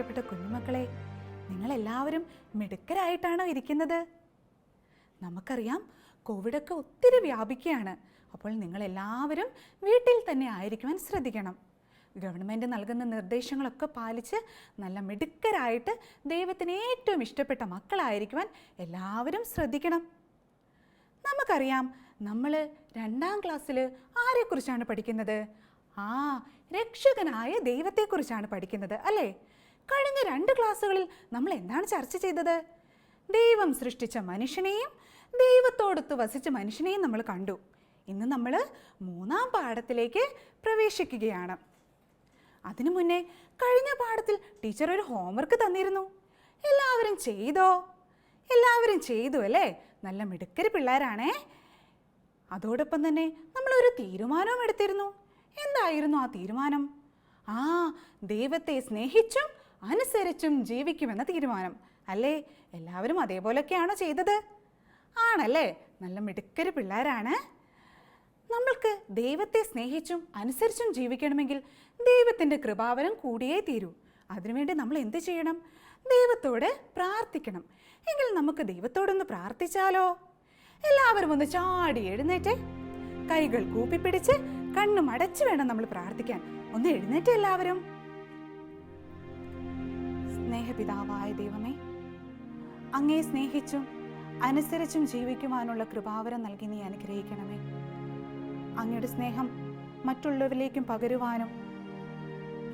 പ്രിയപ്പെട്ട കുഞ്ഞുമക്കളെ നിങ്ങളെല്ലാവരും മിടുക്കരായിട്ടാണോ ഇരിക്കുന്നത്? നമുക്കറിയാം കോവിഡൊക്കെ ഒത്തിരി വ്യാപിക്കുകയാണ്. അപ്പോൾ നിങ്ങൾ എല്ലാവരും വീട്ടിൽ തന്നെ ആയിരിക്കുവാൻ ശ്രദ്ധിക്കണം. ഗവൺമെന്റ് നൽകുന്ന നിർദ്ദേശങ്ങളൊക്കെ പാലിച്ച് നല്ല മിടുക്കരായിട്ട് ദൈവത്തിന് ഏറ്റവും ഇഷ്ടപ്പെട്ട മക്കളായിരിക്കുവാൻ എല്ലാവരും ശ്രദ്ധിക്കണം. നമുക്കറിയാം നമ്മൾ രണ്ടാം ക്ലാസ്സിൽ ആരെക്കുറിച്ചാണ് പഠിക്കുന്നത്? ആ രക്ഷകനായ ദൈവത്തെക്കുറിച്ചാണ് പഠിക്കുന്നത് അല്ലേ? കഴിഞ്ഞ രണ്ട് ക്ലാസ്സുകളിൽ നമ്മൾ എന്താണ് ചർച്ച ചെയ്തത്? ദൈവം സൃഷ്ടിച്ച മനുഷ്യനെയും ദൈവത്തോടൊത്ത് വസിച്ച മനുഷ്യനെയും നമ്മൾ കണ്ടു. ഇന്ന് നമ്മൾ മൂന്നാം പാഠത്തിലേക്ക് പ്രവേശിക്കുകയാണ്. അതിനു മുന്നേ കഴിഞ്ഞ പാഠത്തിൽ ടീച്ചർ ഒരു ഹോംവർക്ക് തന്നിരുന്നു. എല്ലാവരും ചെയ്തോ? എല്ലാവരും ചെയ്തു അല്ലേ? നല്ല മിടുക്കര് പിള്ളേരാണേ. അതോടൊപ്പം തന്നെ നമ്മളൊരു തീരുമാനവും എടുത്തിരുന്നു. എന്തായിരുന്നു ആ തീരുമാനം? ആ ദൈവത്തെ സ്നേഹിച്ചും അനുസരിച്ചും ജീവിക്കുമെന്ന തീരുമാനം. അല്ലേ? എല്ലാവരും അതേപോലൊക്കെയാണോ ചെയ്തത്? ആണല്ലേ? നല്ല മിടുക്കര് പിള്ളേരാണ്. നമ്മൾക്ക് ദൈവത്തെ സ്നേഹിച്ചും അനുസരിച്ചും ജീവിക്കണമെങ്കിൽ ദൈവത്തിന്റെ കൃപാവരം കൂടിയേ തീരൂ. അതിനുവേണ്ടി നമ്മൾ എന്ത് ചെയ്യണം? ദൈവത്തോട് പ്രാർത്ഥിക്കണം. എങ്കിൽ നമുക്ക് ദൈവത്തോടൊന്ന് പ്രാർത്ഥിച്ചാലോ? എല്ലാവരും ഒന്ന് ചാടി എഴുന്നേറ്റ് കൈകൾ കൂപ്പിപ്പിടിച്ച് കണ്ണും അടച്ചു വേണം നമ്മൾ പ്രാർത്ഥിക്കാൻ. ഒന്ന് എഴുന്നേറ്റ് എല്ലാവരും. സ്നേഹപിതാവായ ദൈവമേ അങ്ങേ സ്നേഹിച്ചും അനുസരിച്ചും ജീവിക്കുവാനുള്ള കൃപാവരം നൽകി നീ അനുഗ്രഹിക്കണമേ. അങ്ങയുടെ സ്നേഹം മറ്റുള്ളവരിലേക്കും പകരുവാനും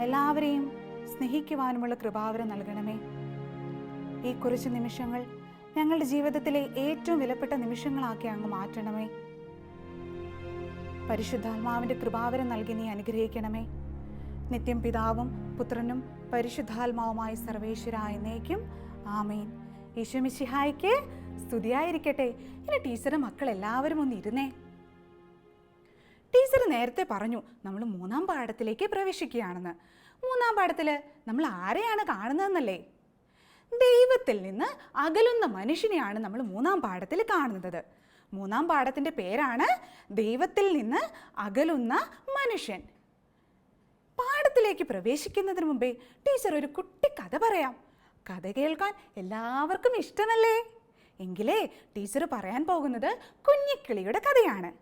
എല്ലാവരെയും സ്നേഹിക്കുവാനുമുള്ള കൃപാവരം നൽകണമേ. ഈ കുറച്ച് നിമിഷങ്ങൾ ഞങ്ങളുടെ ജീവിതത്തിലെ ഏറ്റവും വിലപ്പെട്ട നിമിഷങ്ങളാക്കി അങ്ങ് മാറ്റണമേ. പരിശുദ്ധാത്മാവിന്റെ കൃപാവരം നൽകി നീ അനുഗ്രഹിക്കണമേ. നിത്യം പിതാവും പുത്രനും പരിശുദ്ധാത്മാവുമായ സർവേശ്വരായ എന്നേക്കും. ആമേൻ. ഈശ്വമിശിഹായിക്ക് സ്തുതിയായിരിക്കട്ടെ. ഇനി ടീച്ചറും മക്കൾ എല്ലാവരും ഒന്ന് ഇരുന്നേ. ടീച്ചർ നേരത്തെ പറഞ്ഞു നമ്മൾ മൂന്നാം പാഠത്തിലേക്ക് പ്രവേശിക്കുകയാണെന്ന്. മൂന്നാം പാഠത്തിൽ നമ്മൾ ആരെയാണ് കാണുന്നതെന്നല്ലേ? ദൈവത്തിൽ നിന്ന് അകലുന്ന മനുഷ്യനെയാണ് നമ്മൾ മൂന്നാം പാഠത്തിൽ കാണുന്നത്. മൂന്നാം പാഠത്തിന്റെ പേരാണ് ദൈവത്തിൽ നിന്ന് അകലുന്ന മനുഷ്യൻ. പാഠത്തിലേക്ക് പ്രവേശിക്കുന്നതിന് മുമ്പേ ടീച്ചർ ഒരു കുട്ടി കഥ പറയാം. കഥ കേൾക്കാൻ എല്ലാവർക്കും ഇഷ്ടമല്ലേ? എങ്കിലേ ടീച്ചർ പറയാൻ പോകുന്നത് കുഞ്ഞിക്കിളിയുടെ കഥയാണ്.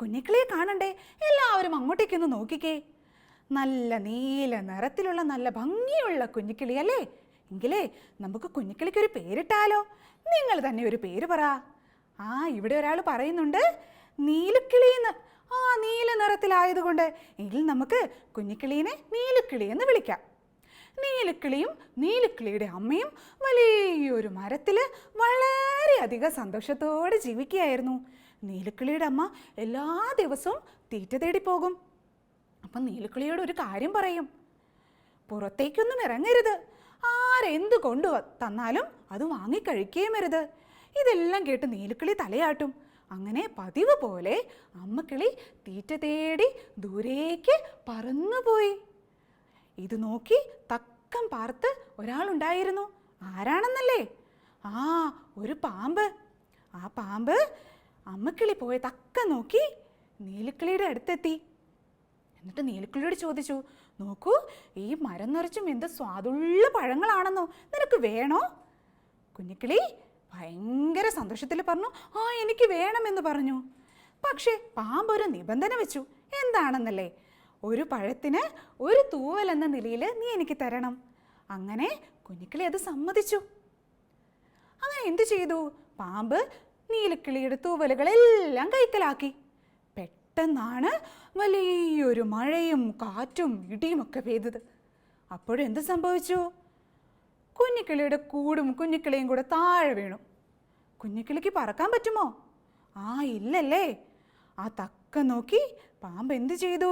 കുഞ്ഞിക്കിളിയെ കാണണ്ടേ? എല്ലാവരും അങ്ങോട്ടേക്കൊന്ന് നോക്കിക്കേ. നല്ല നീല നിറത്തിലുള്ള നല്ല ഭംഗിയുള്ള കുഞ്ഞിക്കിളി അല്ലേ? എങ്കിലേ നമുക്ക് കുഞ്ഞിക്കിളിക്ക് ഒരു പേരിട്ടാലോ? നിങ്ങൾ തന്നെ ഒരു പേര് പറ. ആ ഇവിടെ ഒരാൾ പറയുന്നുണ്ട് നീലക്കിളിന്ന് ആ നീല നിറത്തിലായതുകൊണ്ട് എങ്കിൽ നമുക്ക് കുഞ്ഞിക്കിളീനെ നീലക്കിളി എന്ന് വിളിക്കാം. നീലക്കിളിയും നീലക്കിളിയുടെ അമ്മയും വലിയൊരു മരത്തിൽ വളരെയധികം സന്തോഷത്തോടെ ജീവിക്കുകയായിരുന്നു. നീലക്കിളിയുടെ അമ്മ എല്ലാ ദിവസവും തീറ്റ തേടി പോകും. അപ്പം നീലക്കിളിയോട് ഒരു കാര്യം പറയും. പുറത്തേക്കൊന്നും ഇറങ്ങരുത്. ആരെന്ത് കൊണ്ടു തന്നാലും അത് വാങ്ങിക്കഴിക്കുകയും അരുത്. ഇതെല്ലാം കേട്ട് നീലക്കിളി തലയാട്ടും. അങ്ങനെ പതിവ് പോലെ അമ്മക്കിളി തീറ്റ തേടി ദൂരേക്ക് പറന്നുപോയി. ഇത് നോക്കി തക്കം പാർത്ത് ഒരാളുണ്ടായിരുന്നു. ആരാണെന്നല്ലേ? ആ ഒരു പാമ്പ്. ആ പാമ്പ് അമ്മക്കിളി പോയ തക്കം നോക്കി നീലക്കിളിയുടെ അടുത്തെത്തി. എന്നിട്ട് നീലക്കിളിയോട് ചോദിച്ചു നോക്കൂ ഈ മരം നിറച്ചും എന്ത് സ്വാദുള്ള പഴങ്ങളാണെന്നോ? നിനക്ക് വേണോ? കുഞ്ഞിക്കിളി ഭയങ്കര സന്തോഷത്തിൽ പറഞ്ഞു ആ എനിക്ക് വേണമെന്ന് പറഞ്ഞു. പക്ഷേ പാമ്പ് ഒരു നിബന്ധന വെച്ചു. എന്താണെന്നല്ലേ? ഒരു പഴത്തിന് ഒരു തൂവൽ എന്ന നിലയിൽ നീ എനിക്ക് തരണം. അങ്ങനെ കുഞ്ഞിക്കിളി അത് സമ്മതിച്ചു. അങ്ങനെ എന്തു ചെയ്തു? പാമ്പ് നീലക്കിളിയുടെ തൂവലുകളെല്ലാം കൈക്കലാക്കി. പെട്ടെന്നാണ് വലിയൊരു മഴയും കാറ്റും ഇടിയും ഒക്കെ പെയ്തത്. അപ്പോഴെന്ത് സംഭവിച്ചു? കുഞ്ഞിക്കിളിയുടെ കൂടും കുഞ്ഞിക്കിളിയും കൂടെ താഴെ വീണു. കുഞ്ഞിക്കിളിക്ക് പറക്കാൻ പറ്റുമോ? ആ ഇല്ലല്ലേ. ആ തക്ക നോക്കി പാമ്പ് എന്ത് ചെയ്തു?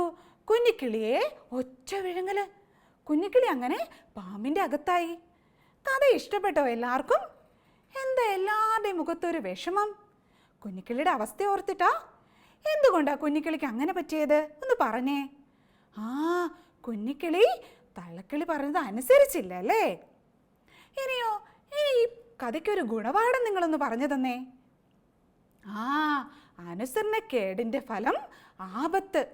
കുഞ്ഞിക്കിളിയെ ഒറ്റ വിഴുങ്ങൽ. കുഞ്ഞിക്കിളി അങ്ങനെ പാമ്പിന്റെ അകത്തായി. കഥ ഇഷ്ടപ്പെട്ടോ എല്ലാവർക്കും? എന്താ എല്ലാവരുടെയും മുഖത്തൊരു വിഷമം? കുഞ്ഞിക്കിളിയുടെ അവസ്ഥ ഓർത്തിട്ടാ? എന്തുകൊണ്ടാ കുഞ്ഞിക്കിളിക്ക് അങ്ങനെ പറ്റിയത്? ഒന്ന് പറഞ്ഞേ. ആ കുഞ്ഞിക്കിളി തള്ളക്കിളി പറഞ്ഞത് അനുസരിച്ചില്ല അല്ലേ? ഇനിയോ ഇനി ഈ കഥയ്ക്കൊരു ഗുണപാഠം നിങ്ങളൊന്ന് പറഞ്ഞു തന്നേ ആ അനുസരണക്കേടിന്റെ ഫലം ആപത്ത്.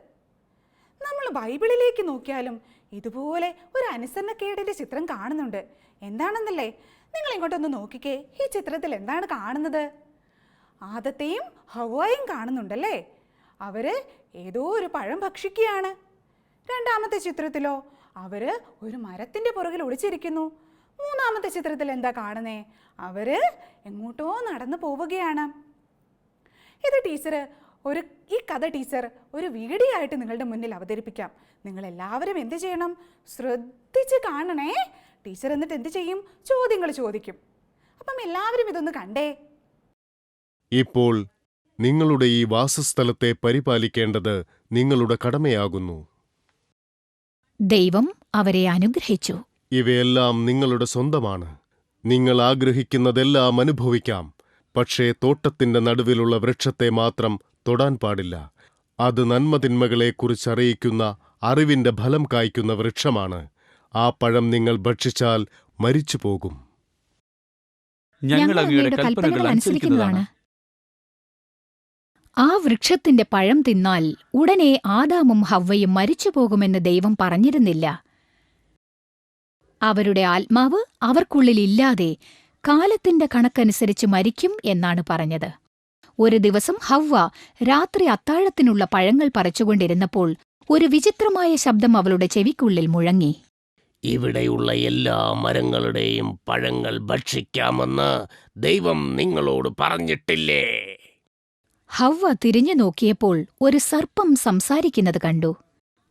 നമ്മൾ ബൈബിളിലേക്ക് നോക്കിയാലും ഇതുപോലെ ഒരു അനുസരണക്കേടിന്റെ ചിത്രം കാണുന്നുണ്ട്. എന്താണെന്നല്ലേ? നിങ്ങൾ ഇങ്ങോട്ടൊന്ന് നോക്കിക്കേ. ഈ ചിത്രത്തിൽ എന്താണ് കാണുന്നത്? ആദത്തെയും ഹവായും കാണുന്നുണ്ടല്ലേ? അവർ ഏതോ ഒരു പഴം ഭക്ഷിക്കുകയാണ്. രണ്ടാമത്തെ ചിത്രത്തിലോ അവർ ഒരു മരത്തിന്റെ പുറകിൽ ഒളിച്ചിരിക്കുന്നു. മൂന്നാമത്തെ ചിത്രത്തിൽ എന്താ കാണുന്നേ? അവർ എങ്ങോട്ടോ നടന്നു പോവുകയാണ്. ഇത് ടീച്ചർ ഒരു ഈ കഥ ടീച്ചർ ഒരു വീഡിയോ ആയിട്ട് നിങ്ങളുടെ മുന്നിൽ അവതരിപ്പിക്കാം. നിങ്ങൾ എല്ലാവരും എന്ത് ചെയ്യണം? ശ്രദ്ധിച്ച് കാണണേ. ടീച്ചർ എന്നിട്ട് എന്ത് ചെയ്യും? ചോദ്യങ്ങൾ ചോദിക്കും. അപ്പം എല്ലാവരും ഇതൊന്ന് കണ്ടേ. ഇപ്പോൾ നിങ്ങളുടെ ഈ വാസസ്ഥലത്തെ പരിപാലിക്കേണ്ടത് നിങ്ങളുടെ കടമയാകുന്നു. ദൈവം അവരെ അനുഗ്രഹിച്ചു. ഇവയെല്ലാം നിങ്ങളുടെ സ്വന്തമാണ്. നിങ്ങൾ ആഗ്രഹിക്കുന്നതെല്ലാം അനുഭവിക്കാം. പക്ഷേ തോട്ടത്തിന്റെ നടുവിലുള്ള വൃക്ഷത്തെ മാത്രം തൊടാൻ പാടില്ല. അത് നന്മതിന്മകളെക്കുറിച്ചറിയിക്കുന്ന അറിവിന്റെ ഫലം കായ്ക്കുന്ന വൃക്ഷമാണ്. ആ പഴം നിങ്ങൾ ഭക്ഷിച്ചാൽ മരിച്ചു പോകും. ഞങ്ങൾ അങ്ങയുടെ കൽപ്പനകൾ അനുസരിക്കുന്നതാണ്. ആ വൃക്ഷത്തിന്റെ പഴം തിന്നാൽ ഉടനെ ആദാമും ഹവ്വയും മരിച്ചു പോകുമെന്ന് ദൈവം പറഞ്ഞിരുന്നില്ല. അവരുടെ ആത്മാവ് അവർക്കുള്ളിൽ ഇല്ലാതെ കാലത്തിന്റെ കണക്കനുസരിച്ച് മരിക്കും എന്നാണ് പറഞ്ഞത്. ഒരു ദിവസം ഹവ്വ രാത്രി അത്താഴത്തിനുള്ള പഴങ്ങൾ പറിച്ചുകൊണ്ടിരുന്നപ്പോൾ ഒരു വിചിത്രമായ ശബ്ദം അവളുടെ ചെവിക്കുള്ളിൽ മുഴങ്ങി. ഇവിടെയുള്ള എല്ലാ മരങ്ങളുടെയും പഴങ്ങൾ ഭക്ഷിക്കാമെന്ന് ദൈവം നിങ്ങളോട് പറഞ്ഞിട്ടില്ലേ? ഹവ്വ തിരിഞ്ഞു നോക്കിയപ്പോൾ ഒരു സർപ്പം സംസാരിക്കുന്നത് കണ്ടു.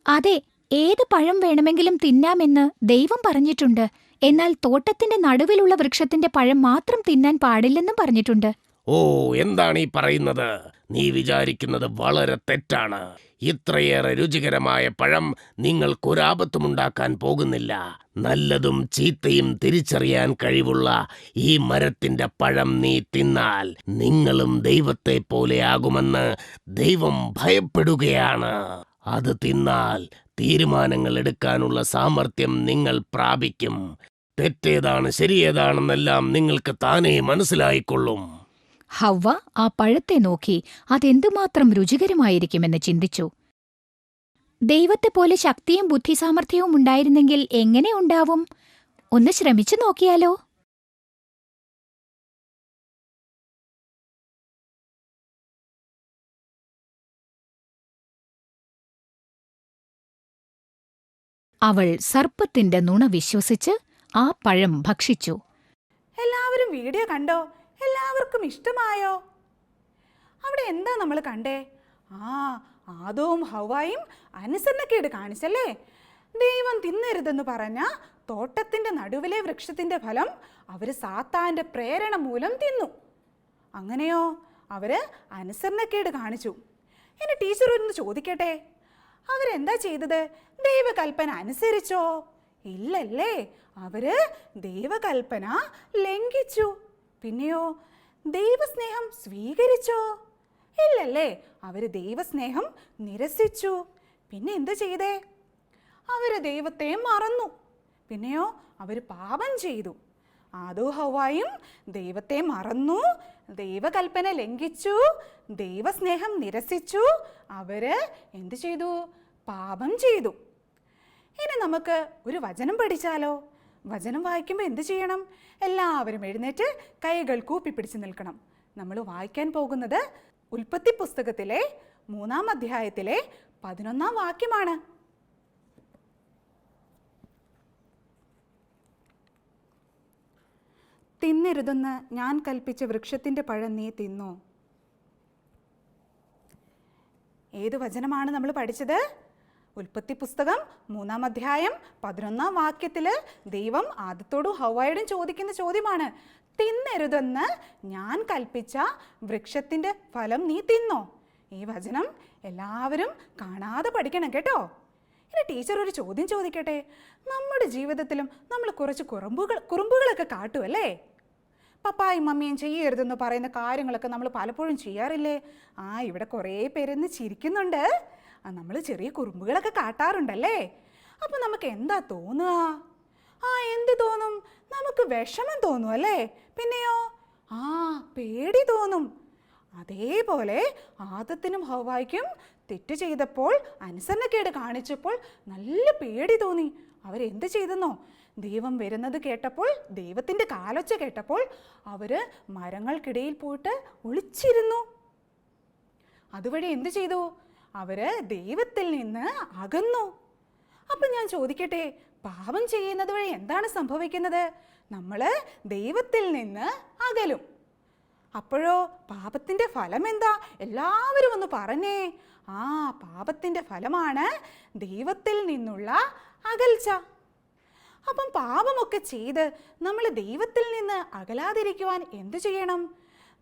അതെ ഏത് പഴം വേണമെങ്കിലും തിന്നാമെന്ന് ദൈവം പറഞ്ഞിട്ടുണ്ട്. എന്നാൽ തോട്ടത്തിന്റെ നടുവിലുള്ള വൃക്ഷത്തിന്റെ പഴം മാത്രം തിന്നാൻ പാടില്ലെന്നും പറഞ്ഞിട്ടുണ്ട്. ഓ എന്താണ് ഈ പറയുന്നത്? നീ വിചാരിക്കുന്നത് വളരെ തെറ്റാണ്. ഇത്രയേറെ രുചികരമായ പഴം നിങ്ങൾക്കൊരാപത്തുമുണ്ടാക്കാൻ പോകുന്നില്ല. നല്ലതും ചീത്തയും തിരിച്ചറിയാൻ കഴിവുള്ള ഈ മരത്തിന്റെ പഴം നീ തിന്നാൽ നിങ്ങളും ദൈവത്തെ പോലെയാകുമെന്ന് ദൈവം ഭയപ്പെടുകയാണ്. അത് തിന്നാൽ തീരുമാനങ്ങൾ എടുക്കാനുള്ള സാമർഥ്യം നിങ്ങൾ പ്രാപിക്കും. തെറ്റേതാണ് ശരിയേതാണെന്നെല്ലാം നിങ്ങൾക്ക് താനേ മനസ്സിലായിക്കൊള്ളും. ഹവ്വ ആ പഴത്തെ നോക്കി അതെന്തുമാത്രം രുചികരമായിരിക്കുമെന്ന് ചിന്തിച്ചു. ദൈവത്തെ ദൈവത്തെപ്പോലെ ശക്തിയും ബുദ്ധിസാമർഥ്യവും ഉണ്ടായിരുന്നെങ്കിൽ എങ്ങനെ ഉണ്ടാവും? ഒന്ന് ശ്രമിച്ചു നോക്കിയാലോ? അവൾ സർപ്പത്തിന്റെ നുണ വിശ്വസിച്ച് ആ പഴം ഭക്ഷിച്ചു. എല്ലാവരും വീഡിയോ കണ്ടോ? എല്ലാവർക്കും ഇഷ്ടമായോ? അവിടെ എന്താ നമ്മൾ കണ്ടേ? ആ ആദവും ഹവായും അനുസരണക്കേട് കാണിച്ചല്ലേ? ദൈവം തിന്നരുതെന്ന് പറഞ്ഞ തോട്ടത്തിന്റെ നടുവിലെ വൃക്ഷത്തിന്റെ ഫലം അവർ സാത്താന്റെ പ്രേരണ മൂലം തിന്നു. അങ്ങനെയോ? അവർ അനുസരണക്കേട് കാണിച്ചു. ഇനി ടീച്ചർ ഒന്ന് ചോദിക്കട്ടെ? അവരെന്താ ചെയ്തത്? ദൈവകൽപ്പന അനുസരിച്ചോ? ഇല്ലല്ലേ. അവർ ദൈവകൽപ്പന ലംഘിച്ചു. പിന്നെയോ ദൈവസ്നേഹം സ്വീകരിച്ചോ? ഇല്ലല്ലേ. അവർ ദൈവസ്നേഹം നിരസിച്ചു. പിന്നെ എന്ത് ചെയ്തേ? അവർ ദൈവത്തെ മറന്നു. പിന്നെയോ അവർ പാപം ചെയ്തു. ആദോ ഹവായും ദൈവത്തെ മറന്നു. ദൈവകൽപ്പന ലംഘിച്ചു ദൈവസ്നേഹം നിരസിച്ചു. അവർ എന്ത് ചെയ്തു? പാപം ചെയ്തു. ഇനി നമുക്ക് ഒരു വചനം പഠിച്ചാലോ? വചനം വായിക്കുമ്പോൾ എന്ത് ചെയ്യണം? എല്ലാവരും എഴുന്നേറ്റ് കൈകൾ കൂപ്പി പിടിച്ചു നിൽക്കണം. നമ്മൾ വായിക്കാൻ പോകുന്നത് ഉൽപ്പത്തി പുസ്തകത്തിലെ മൂന്നാം അധ്യായത്തിലെ പതിനൊന്നാം വാക്യമാണ്. തിന്നരുതെന്ന് ഞാൻ കൽപ്പിച്ച വൃക്ഷത്തിന്റെ പഴം നീ തിന്നു? ഏത് വചനമാണ് നമ്മൾ പഠിച്ചത്? ഉൽപ്പത്തി പുസ്തകം മൂന്നാം അധ്യായം പതിനൊന്നാം വാക്യത്തിൽ ദൈവം ആദ്യത്തോടും ഹവായോടും ചോദിക്കുന്ന ചോദ്യമാണ് തിന്നരുതെന്ന് ഞാൻ കൽപ്പിച്ച വൃക്ഷത്തിന്റെ ഫലം നീ തിന്നോ? ഈ വചനം എല്ലാവരും കാണാതെ പഠിക്കണം കേട്ടോ. ഇനി ടീച്ചർ ഒരു ചോദ്യം ചോദിക്കട്ടെ? നമ്മുടെ ജീവിതത്തിലും നമ്മൾ കുറച്ച് കുറുമ്പുകൾ കുറുമ്പുകളൊക്കെ കാട്ടുമല്ലേ പപ്പായും മമ്മിയും ചെയ്യരുതെന്ന് പറയുന്ന കാര്യങ്ങളൊക്കെ നമ്മൾ പലപ്പോഴും ചെയ്യാറില്ലേ? ആ ഇവിടെ കുറേ പേരെന്ന് ചിരിക്കുന്നുണ്ട്. ആ നമ്മൾ ചെറിയ കുറുമ്പുകളൊക്കെ കാട്ടാറുണ്ടല്ലേ? അപ്പം നമുക്ക് എന്താ തോന്നുക? ആ എന്ത് തോന്നും? നമുക്ക് വിഷമം തോന്നും അല്ലേ? പിന്നെയോ? ആ പേടി തോന്നും. അതേപോലെ ആദത്തിനും ഹവായിക്കും തെറ്റ് ചെയ്തപ്പോൾ അനുസരണക്കേട് കാണിച്ചപ്പോൾ നല്ല പേടി തോന്നി. അവരെന്ത് ചെയ്തെന്നോ? ദൈവം വരുന്നത് കേട്ടപ്പോൾ ദൈവത്തിന്റെ കാലൊച്ച കേട്ടപ്പോൾ അവർ മരങ്ങൾക്കിടയിൽ പോയിട്ട് ഒളിച്ചിരുന്നു. അതുവഴി എന്ത് ചെയ്തു? അവർ ദൈവത്തിൽ നിന്ന് അകന്നു. അപ്പം ഞാൻ ചോദിക്കട്ടെ പാപം ചെയ്യുന്നത് വഴി എന്താണ് സംഭവിക്കുന്നത്? നമ്മൾ ദൈവത്തിൽ നിന്ന് അകലും. അപ്പോഴോ പാപത്തിന്റെ ഫലം എന്താ? എല്ലാവരും ഒന്ന് പറഞ്ഞേ. ആ പാപത്തിന്റെ ഫലമാണ് ദൈവത്തിൽ നിന്നുള്ള അകൽച്ച. അപ്പം പാപമൊക്കെ ചെയ്ത് നമ്മൾ ദൈവത്തിൽ നിന്ന് അകലാതിരിക്കുവാൻ എന്തു ചെയ്യണം?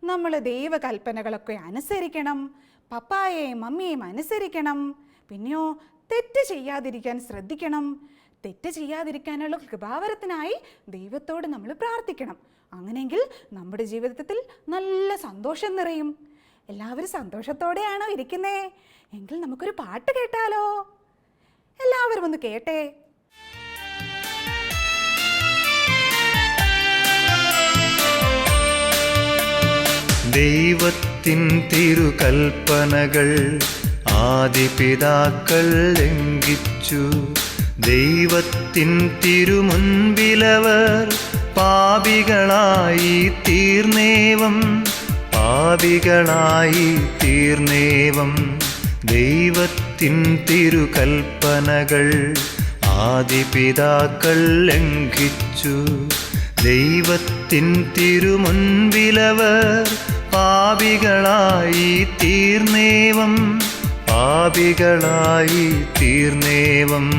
നമ്മൾ ദൈവകൽപ്പനകളൊക്കെ അനുസരിക്കണം പപ്പായെയും മമ്മിയെയും അനുസരിക്കണം പിന്നെയോ തെറ്റ് ചെയ്യാതിരിക്കാൻ ശ്രദ്ധിക്കണം. തെറ്റ് ചെയ്യാതിരിക്കാനുള്ള കൃപാവരത്തിനായി ദൈവത്തോട് നമ്മൾ പ്രാർത്ഥിക്കണം. അങ്ങനെയെങ്കിൽ നമ്മുടെ ജീവിതത്തിൽ നല്ല സന്തോഷം നിറയും. എല്ലാവരും സന്തോഷത്തോടെയാണോ ഇരിക്കുന്നേ? എങ്കിൽ നമുക്കൊരു പാട്ട് കേട്ടാലോ. എല്ലാവരും ഒന്ന് കേട്ടേ. ദൈവത്തിൻ തിരുകൽപ്പനകൾ ആദിപിതാക്കൾ ലംഘിച്ചു. ദൈവത്തിൻ തിരുമുൻപിലവർ പാപികളായി തീർന്നേവം. പാപികളായി തീർന്നേവം. ദൈവത്തിൻ തിരുകൽപ്പനകൾ ആദിപിതാക്കൾ ലംഘിച്ചു. ദൈവത്തിൻ തിരുമുൻപിലവർ പാപികളായി തീർന്നേവം പാപികളായി തീർന്നേവം.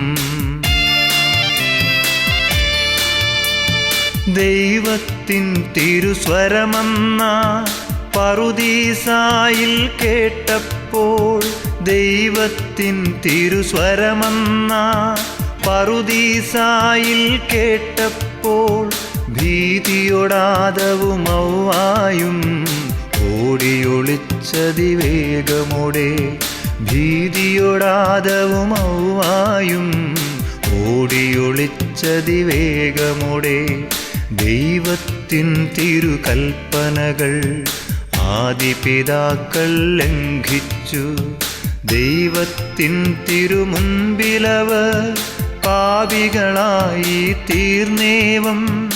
ദൈവത്തിൻ തിരുസ്വരമെന്ന പറുദീസായിൽ കേട്ടപ്പോൾ ദൈവത്തിൻ തിരുസ്വരമെന്ന പറുദീസായിൽ കേട്ടപ്പോൾ ഭീതിയൊടാതവും ഓടിയൊളിച്ചതിവേഗമോടെ ഭീതിയൊടാതവും ഔവായും ഓടിയൊളിച്ചതിവേഗമോടെ ദൈവത്തിൻ തിരുകൽപ്പനകൾ ആദിപിതാക്കൾ ലംഘിച്ചു. ദൈവത്തിൻ തിരുമുൻപിലവർ പാപികളായി തീർന്നേവം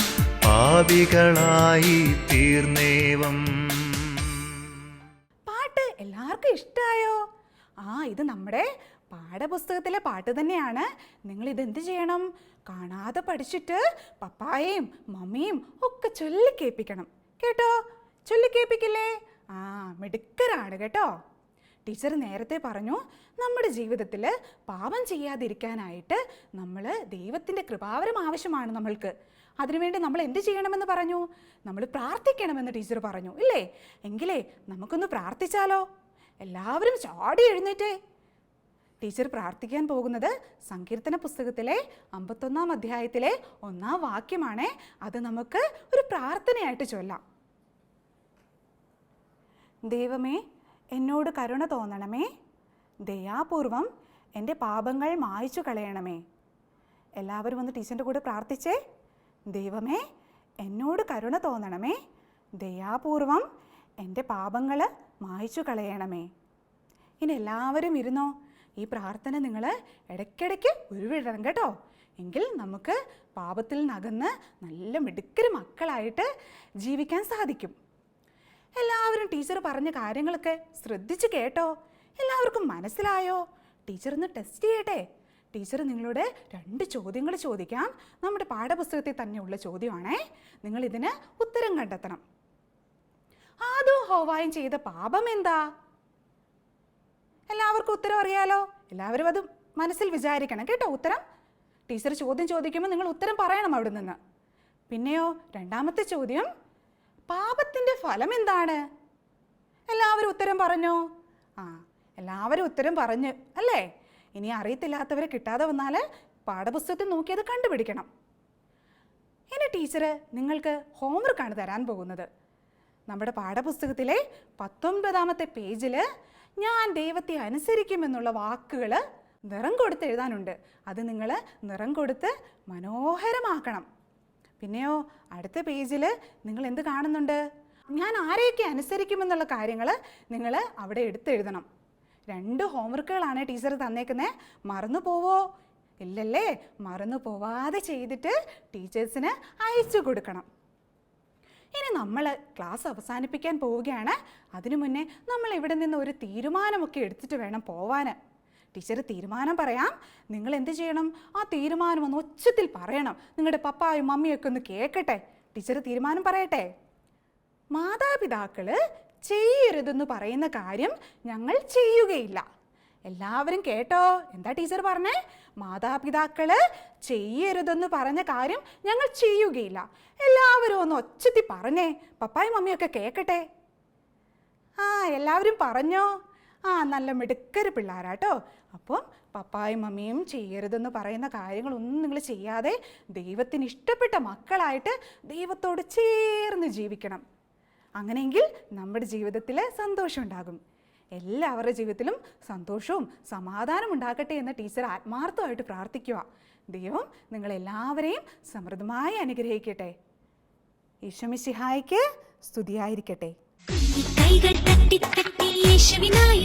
പാപികളായി തീർന്നേവം. ഇഷ്ടമായോ ആ ഇത് നമ്മുടെ പാഠപുസ്തകത്തിലെ പാട്ട് തന്നെയാണ്. നിങ്ങൾ ഇത് എന്ത് ചെയ്യണം? കാണാതെ പഠിച്ചിട്ട് പപ്പായയും മമ്മിയും ഒക്കെ ചൊല്ലിക്കേൾപ്പിക്കണം കേട്ടോ? ചൊല്ലിക്കേൾപ്പിക്കില്ലേ ആ മിടുക്കരാണ് കേട്ടോ. ടീച്ചർ നേരത്തെ പറഞ്ഞു നമ്മുടെ ജീവിതത്തിൽ പാപം ചെയ്യാതിരിക്കാനായിട്ട് നമ്മൾ ദൈവത്തിന്റെ കൃപാവരം ആവശ്യമാണ് നമ്മൾക്ക്. അതിനുവേണ്ടി നമ്മൾ എന്ത് ചെയ്യണമെന്ന് പറഞ്ഞു? നമ്മൾ പ്രാർത്ഥിക്കണമെന്ന് ടീച്ചർ പറഞ്ഞു ഇല്ലേ? എങ്കിലേ നമുക്കൊന്ന് പ്രാർത്ഥിച്ചാലോ? എല്ലാവരും ചാടി എഴുന്നേറ്റേ. ടീച്ചർ പ്രാർത്ഥിക്കാൻ പോകുന്നത് സങ്കീർത്തന പുസ്തകത്തിലെ അമ്പത്തൊന്നാം അധ്യായത്തിലെ ഒന്നാം വാക്യമാണ്. അത് നമുക്ക് ഒരു പ്രാർത്ഥനയായിട്ട് ചൊല്ലാം. ദൈവമേ എന്നോട് കരുണ തോന്നണമേ. ദയാപൂർവം എന്റെ പാപങ്ങൾ മായ്ച്ചു കളയണമേ. എല്ലാവരും ഒന്ന് ടീച്ചറിന്റെ കൂടെ പ്രാർത്ഥിച്ചേ. ദൈവമേ എന്നോട് കരുണ തോന്നണമേ. ദയാപൂർവം എന്റെ പാപങ്ങൾ മായ്ച്ചു കളയണമേ. ഇനി എല്ലാവരും ഇരുന്നോ? ഈ പ്രാർത്ഥന നിങ്ങൾ ഇടയ്ക്കിടയ്ക്ക് ഉരുവിടണം കേട്ടോ. എങ്കിൽ നമുക്ക് പാപത്തിൽ നിന്നകന്ന് നല്ല മിടുക്കര് മക്കളായിട്ട് ജീവിക്കാൻ സാധിക്കും. എല്ലാവരും ടീച്ചർ പറഞ്ഞ കാര്യങ്ങളൊക്കെ ശ്രദ്ധിച്ച് കേട്ടോ. എല്ലാവർക്കും മനസ്സിലായോ? ടീച്ചർ ഒന്ന് ടെസ്റ്റ് ചെയ്യട്ടെ. ടീച്ചർ നിങ്ങളോട് രണ്ട് ചോദ്യങ്ങൾ ചോദിക്കാം. നമ്മുടെ പാഠപുസ്തകത്തിൽ തന്നെയുള്ള ചോദ്യമാണേ. നിങ്ങൾ ഇതിന് ഉത്തരം കണ്ടെത്തണം. ആദോ ഹോവായും ചെയ്ത പാപം എന്താ? എല്ലാവർക്കും ഉത്തരം അറിയാലോ. എല്ലാവരും അത് മനസ്സിൽ വിചാരിക്കണം. കേട്ടോ ഉത്തരം? ടീച്ചർ ചോദ്യം ചോദിക്കുമ്പോൾ നിങ്ങൾ ഉത്തരം പറയണം അവിടെ നിന്ന് പിന്നെയോ രണ്ടാമത്തെ ചോദ്യം പാപത്തിന്റെ ഫലം എന്താണ്? എല്ലാവരും ഉത്തരം പറഞ്ഞോ? ആ എല്ലാവരും ഉത്തരം പറഞ്ഞു അല്ലേ? ഇനി അറിയത്തില്ലാത്തവരെ കിട്ടാതെ വന്നാൽ പാഠപുസ്തകത്തിൽ നോക്കി അത് കണ്ടുപിടിക്കണം. ഇനി ടീച്ചർ നിങ്ങൾക്ക് ഹോംവർക്കാണ് തരാൻ പോകുന്നത്. നമ്മുടെ പാഠപുസ്തകത്തിലെ പത്തൊൻപതാമത്തെ പേജിൽ ഞാൻ ദൈവത്തെ അനുസരിക്കുമെന്നുള്ള വാക്കുകൾ നിറം കൊടുത്ത് എഴുതാനുണ്ട്. അത് നിങ്ങൾ നിറം കൊടുത്ത് മനോഹരമാക്കണം. പിന്നെയോ അടുത്ത പേജിൽ നിങ്ങൾ എന്ത് കാണുന്നുണ്ട്? ഞാൻ ആരെയൊക്കെ അനുസരിക്കുമെന്നുള്ള കാര്യങ്ങൾ നിങ്ങൾ അവിടെ എടുത്തെഴുതണം രണ്ട് ഹോംവർക്കുകളാണ് ടീച്ചർ തന്നേക്കുന്നത് മറന്നു പോവോ? ഇല്ലല്ലേ? മറന്നു പോവാതെ ചെയ്തിട്ട് ടീച്ചേഴ്സിന് അയച്ചു കൊടുക്കണം. ഇനി നമ്മൾ ക്ലാസ് അവസാനിപ്പിക്കാൻ പോവുകയാണ്. അതിനു മുന്നേ നമ്മൾ ഇവിടെ നിന്ന് ഒരു തീരുമാനമൊക്കെ എടുത്തിട്ട് വേണം പോവാൻ ടീച്ചർ തീരുമാനം പറയാം. നിങ്ങൾ എന്ത് ചെയ്യണം? ആ തീരുമാനം ഒന്ന് ഉച്ചത്തിൽ പറയണം. നിങ്ങളുടെ പപ്പായും മമ്മിയൊക്കെ ഒന്ന് കേൾക്കട്ടെ. ടീച്ചർ തീരുമാനം പറയട്ടെ. മാതാപിതാക്കൾ ചെയ്യരുതെന്ന് പറയുന്ന കാര്യം ഞങ്ങൾ ചെയ്യുകയില്ല. എല്ലാവരും കേട്ടോ. എന്താ ടീച്ചർ പറഞ്ഞേ? മാതാപിതാക്കൾ ചെയ്യരുതെന്ന് പറഞ്ഞ കാര്യം ഞങ്ങൾ ചെയ്യുകയില്ല. എല്ലാവരും ഒന്ന് ഒച്ചത്തി പറഞ്ഞേ. പപ്പായും മമ്മിയൊക്കെ കേക്കട്ടെ. ആ എല്ലാവരും പറഞ്ഞോ? ആ നല്ല മിടുക്കര് പിള്ളേരാട്ടോ. അപ്പം പപ്പായും മമ്മിയും ചെയ്യരുതെന്ന് പറയുന്ന കാര്യങ്ങളൊന്നും നിങ്ങൾ ചെയ്യാതെ ദൈവത്തിന് ഇഷ്ടപ്പെട്ട മക്കളായിട്ട് ദൈവത്തോട് ചേർന്ന് ജീവിക്കണം. അങ്ങനെയെങ്കിൽ നമ്മുടെ ജീവിതത്തിൽ സന്തോഷം ഉണ്ടാകും എല്ലാവരുടെ ജീവിതത്തിലും സന്തോഷവും സമാധാനം ഉണ്ടാക്കട്ടെ എന്ന് ടീച്ചർ ആത്മാർത്ഥമായിട്ട് പ്രാർത്ഥിക്കുക. ദൈവം നിങ്ങളെല്ലാവരെയും സമൃദ്ധമായി അനുഗ്രഹിക്കട്ടെ. ഈശ്വമിശിഹായ്ക്ക് സ്തുതിയായിരിക്കട്ടെ. കൈകൾ തട്ടി തട്ടി യേശുവിനായി